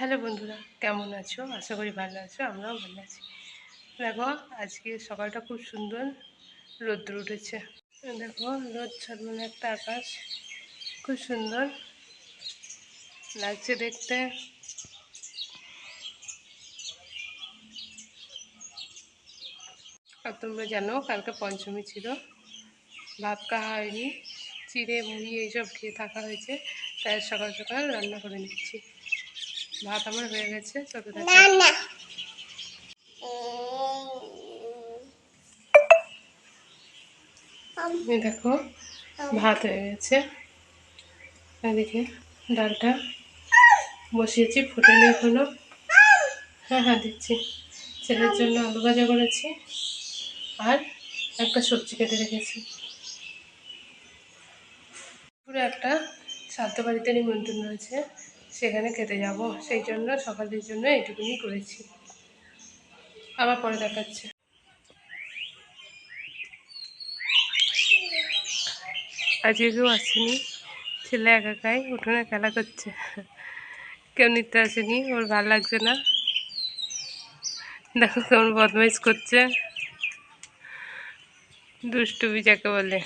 Hello বন্ধুরা, কেমন আছো? আশা করি ভালো আছো, আমরাও ভালো আছি। দেখো, আজকে সকালটা খুব সুন্দর রোদ্দুর উঠেছে। দেখো, রোদ ছলমলে একটা আকাশ, খুব সুন্দর লাগছে দেখতে। আর তোমরা জানো, কালকে পঞ্চমী ছিল। ভাত খাওয়া হয়নি, চিড়ে, মুড়ি এইসব খেয়ে থাকা হয়েছে, তাই সকাল সকাল রান্না করে নিচ্ছি। ভাত আমার হয়ে গেছে দেখো। দেখো ভাত হয়ে গেছে। এদিকে ডালটা বসিয়েছি ফুটেনি এখনও। হ্যাঁ হ্যাঁ দিচ্ছি। ছেলের জন্য আলু ভাজা করেছি আর একটা সবজি কেটে রেখেছি। পুরো একটা শ্রাদ্ধ বাড়িতে নিমন্ত্রণ রয়েছে। সেখানে খেতে যাব। সেই জন্য সকালের জন্য এইটুকুনি করেছি। আবার পরে দেখাচ্ছে। আজকে কেউ আসেনি। ছেলে একাকাই উঠোনে খেলা করছে। কেউ নিতে আসেনি, ওর ভালো লাগছে না। দেখো কেমন বদমাইশ করছে। দুষ্টুমি যাকে বলে।